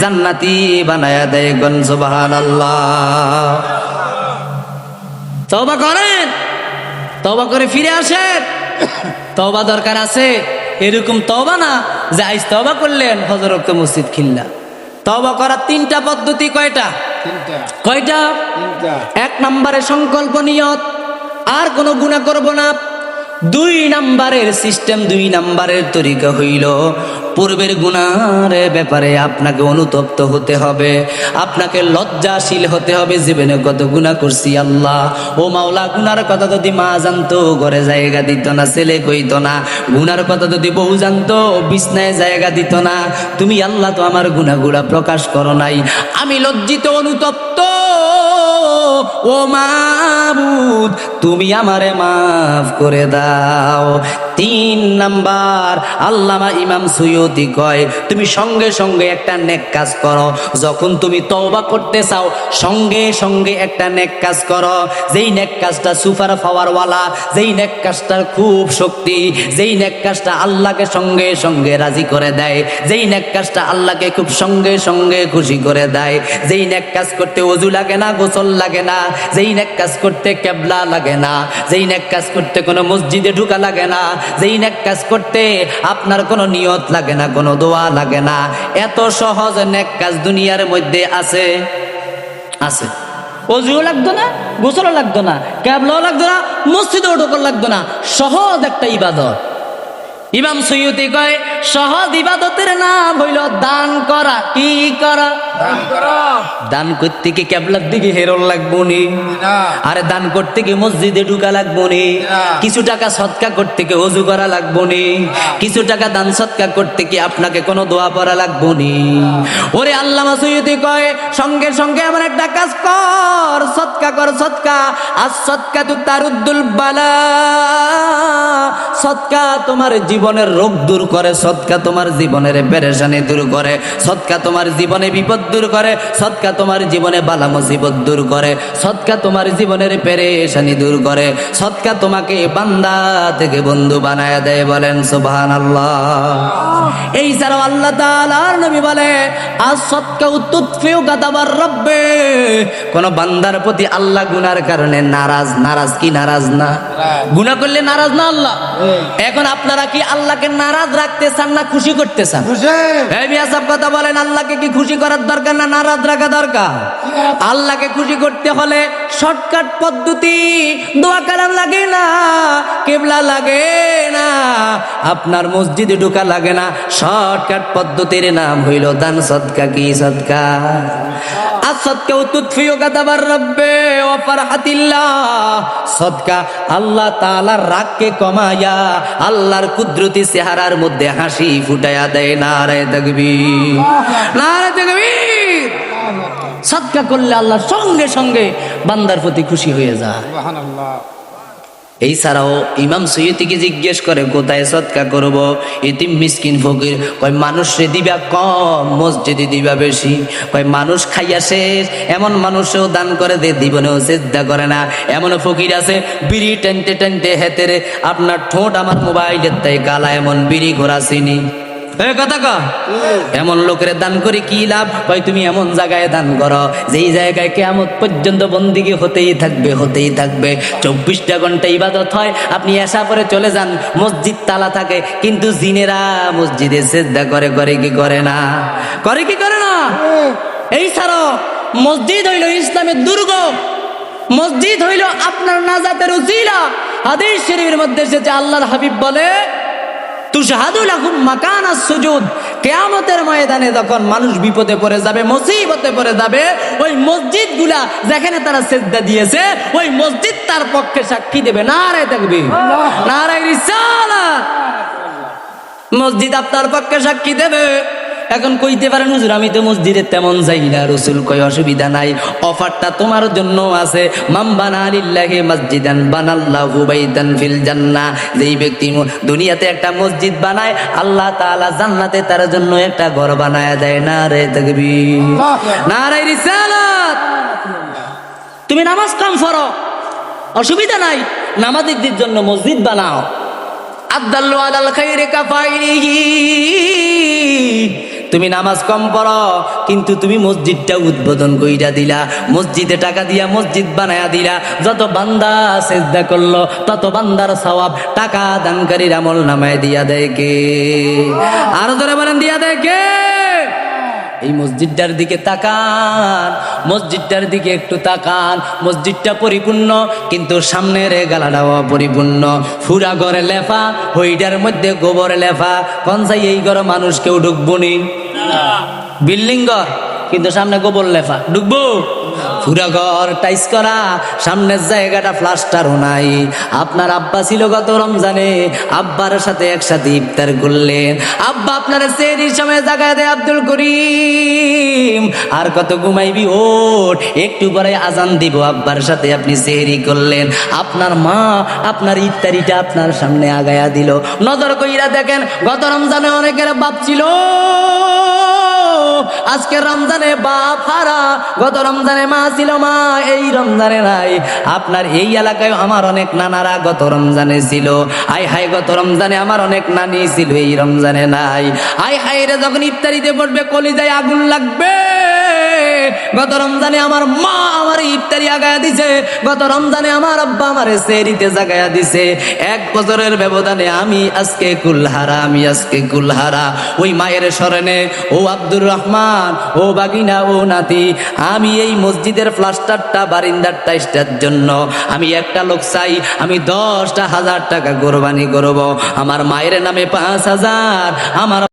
জান্নাতি বানায়া দেয় গন সুবহানাল্লাহ। তওবা করেন তবা করে ফিরে আসেন। তবা দরকার আছে এরকম তবা না যে আইস তওবা করলেন হজরত মসজিদ খিল্লা। তবা করার তিনটা পদ্ধতি কয়টা? কয়টা? এক নম্বরে সংকল্প নিয়ত আর কোনো গুণা করব না। দুই নাম্বারের সিস্টেম, দুই নাম্বারের তরিকা হইল, পূর্বের গুণার ব্যাপারে আপনাকে অনুতপ্ত হতে হবে, আপনাকে লজ্জাশীল হতে হবে, জীবনে কত গুণা করছি আল্লাহ। ও মাওলা, গুনার কথা যদি মা জানতো, ঘরে জায়গা দিত না, ছেলে কইত না, গুনার কথা যদি বউ জানতো, বিছনায় জায়গা দিত না, তুমি আল্লাহ তো আমার গুণাগুলা প্রকাশ করো নাই। আমি লজ্জিত, অনুতপ্ত, ও মাবুদ তুমি আমারে মাফ করে দাও। তিন নাম্বার, আল্লামা ইমাম সুয়তি কয়, তুমি সঙ্গে সঙ্গে একটা নেক কাজ করো। যখন তুমি তওবা করতে চাও, সঙ্গে সঙ্গে একটা নেক কাজ করো। যেই নেক কাজটা সুপার পাওয়ারওয়ালা, যেই নেক কাজটার খুব শক্তি, যেই নেক কাজটা আল্লাহকে সঙ্গে সঙ্গে রাজি করে দেয়, যেই নেক কাজটা আল্লাহকে খুব সঙ্গে সঙ্গে খুশি করে দেয়, যেই নেক কাজ করতে অজু লাগে না, গোসল লাগে না, যেই নেক কাজ করতে কেবলা লাগে না, যেই নেক কাজ করতে কোনো মসজিদে ঢুকা লাগে না যেই নেক কাজ করতে আপনার কোনো নিয়ত লাগে না, কোনো দোয়া লাগে না, এত সহজ নেক কাজ দুনিয়ার মধ্যে আছে? আছে। অজুও লাগতো না, গোসলও লাগতো না, ক্যাবলাও লাগতো না মসজিদেও ঢোকর লাগতো না, সহজ একটা ইবাদত। ইমাম সৈয়দি কয় সহজ ইবাদতের নাম হইল দান করা। কি করা? দান করতে কি ক্যাবলার দিকে হেরন লাগবো নি? আরে দান করতে কি মসজিদে ঢুকা লাগবো নি? কিছু টাকা সৎকা করতে কি অজু করা লাগবো নি? কিছু টাকা দান সৎকা করতে কি আপনাকে কোনো দোয়া পড়া লাগবো নি? ওরে আল্লামা সৈয়দি কয় সঙ্গে সঙ্গে আমার একটা কাজ কর। সৎকা কর সৎকা। আর সৎকা তু তারুদ্দুল বালা। সৎকা তোমার জীবনের রোগ দূর করে সৎকা তোমার জীবনের পেরেশানি দূর করে সৎকা তোমার জীবনে বিপদ দূর করে সৎকা তোমার জীবনে বালা মুসিবত দূর করে সৎকা তোমার জীবনের পেরেশানি দূর করে সৎকা তোমাকে বান্দা থেকে বন্ধু বানায় দেয় বলেন সুবহান আল্লাহ এই ছাড়াও আল্লাহ তাআলার নবী বলে আজ সৎকা উত্তুৎফিউ গাদাবার রব্বে। কোন বান্দার প্রতি আল্লাহ গুনার কারণে নারাজ নারাজ কি নারাজ না? গুনাহ করলে নারাজ না আল্লাহ? এখন আপনারা কি আল্লাহকে নারাজ রাখতে চান না খুশি করতে চান কথা বলেন আল্লাহকে কি খুশি করার দরকার না নারাজ রাখা দরকার? আল্লাহকে খুশি করতে হলে শর্টকাট পদ্ধতি দোয়া কালাম লাগে না কেবলা লাগে না আপনার মসজিদে ঢোকা লাগে না শর্টকাট পদ্ধতির নাম হইল দান সদকা কি সদকা আসদকে তুৎফিও গাদাবার রব্বে, ও ফারহাতিল্লাহ। সদকা, আল্লাহ তাআলার রাগকে কমায়া, আল্লাহর কুদরতি চেহারার মধ্যে হাসি ফুটায়া দেয় নারে তাকবীর। নারে তাকবীর! সদকা করলে আল্লাহ সঙ্গে সঙ্গে বান্দার প্রতি খুশি হয়ে যায়। সুবহানাল্লাহ। এই ছাড়াও ইমাম সৈয়দিকে জিজ্ঞেস করে, কোথায় সৎকা করব? এতিম মিসকিন ফকির কয়, মানুষ রে দিবা কম, মসজিদে দিবা বেশি। কয়, মানুষ খাইয়া শেষ, এমন মানুষও দান করে দে, জীবনেও চেষ্টা করে না। এমন ফকির আছে, বিড়ি টেনতে টেনতে হেতেরে আপনার ঠোঁট আমার মোবাইলের তাই গালা, এমন বিড়ি ঘোরা চিনি। কথা এমন লোকের দান করে কি লাভ? ভাই, তুমি এমন জায়গায় দান করো, যেই জায়গায় কেমন পর্যন্ত বন্দিকে হতেই থাকবে হতেই থাকবে। চব্বিশটা ঘণ্টা ইবাদত হয়, আপনি এসা পরে চলে যান, মসজিদ তালা থাকে, কিন্তু জিনেরা মসজিদে শ্রদ্ধা করে করে কি করে না? করে কি করে না? এই ছাড়াও মসজিদ হইল ইসলামের দুর্গ, মসজিদ হইল আপনার নাজাতের উজিলা। হাদিস শরীফের মধ্যে এসেছে, আল্লাহর হাবিব বলে তুশাহাদুল আকুম মাকানা সুজুদ। কেয়ামতের ময়দানে যখন মানুষ বিপদে পড়ে যাবে মুসিবতে পড়ে যাবে ওই মসজিদগুলা যেখানে তারা সেজদা দিয়েছে ওই মসজিদ তার পক্ষে সাক্ষী দেবে। নারায় থাকবে নারায় রিসালাত। মসজিদ আপনার পক্ষে সাক্ষী দেবে। এখন কইতে পারেন হুজুর আমি তো মসজিদে তেমন যাই না রসুল কই অসুবিধা নাই অফারটা তোমার জন্য আছে। মাম বানা লিল্লাহি মসজিদান বানাল্লাহু বাইতান ফিল জান্নাহ। যেই ব্যক্তি দুনিয়াতে একটা মসজিদ বানায় আল্লাহ তাআলা জান্নাতে তার জন্য একটা ঘর বানায় দেয়। না রে তাকবীর না রে রিসালাত। তুমি নামাজ কাম করো। অসুবিধা নাই নামাজের জন্য মসজিদ বানাও। আদাল্লু আলাল খাইরে কাফাইহি। তুমি নামাজ কম পড়ো, কিন্তু তুমি মসজিদটা উদ্বোধন কইরা দিলা। মসজিদে টাকা দিয়া মসজিদ বানায়া দিলা। যত বান্দা সেজদা করল, তত বান্দার সওয়াব টাকা দানকারীর আমল নামায় দিয়া দেয় কে? আরও ধরে বলেন, দিয়া দেয় কে? এই মসজিদটার দিকে তাকান মসজিদটার দিকে একটু তাকান। মসজিদটা পরিপূর্ণ কিন্তু সামনের গালাডাও গালাটাও পরিপূর্ণ ফুরা ঘরে লেফা হইডার মধ্যে গোবর লেফা। কনসাই এই ঘরে মানুষ কেউ ঢুকবো নি। বিল্ডিং ঘর কিন্তু সামনে গোবর লেফা। ঢুকবো? পুরা ঘর টাইস করা, সামনের জায়গাটা প্লাস্টারও নাই। আপনার আব্বা ছিল গত রমজানে, আব্বার সাথে একসাথে ইফতার করলেন। আব্বা আপনার সেরির সময় জায়গায় দেয় আব্দুল করিম। আর কত ঘুমাইবি? ওঠ, একটু পরে আজান দিব, আব্বার সাথে আপনি সেহরি করলেন। আপনার মা আপনার ইফতারিটা আপনার সামনে আগায়া দিল। নজর কইরা দেখেন, গত রমজানে অনেকের বাপ ছিল। আজকে রমজানে বাপ হারা, গত রমজানে মা ছিল মা, এই রমজানে নাই। আপনার এই এলাকায় আমার অনেক নানারা গত রমজানে ছিল। আই হাই, গত রমজানে আমার অনেক নানি ছিল, এই রমজানে নাই। আই হাই রে, যখন ইফতারিতে পড়বে কলিজায় আগুন লাগবে। গত রমজানে আমার মা আমার ইফতারি আগায়া দিছে। গত রমজানে আমার আব্বা আমার সেরিতে জাগায়া দিছে। এক বছরের ব্যবধানে আমি আজকে কুলহারা, আমি আজকে কুলহারা। ওই মায়ের স্মরণে, ও আব্দুর রহমান ও বাগিনা, ও নাতি, আমি এই মসজিদের প্লাস্টারটা বারিন্দার টাইসটার জন্য। আমি একটা লোক চাই, আমি দশটা হাজার টাকা কোরবানি করব। আমার মায়ের নামে পাঁচ হাজার, আমার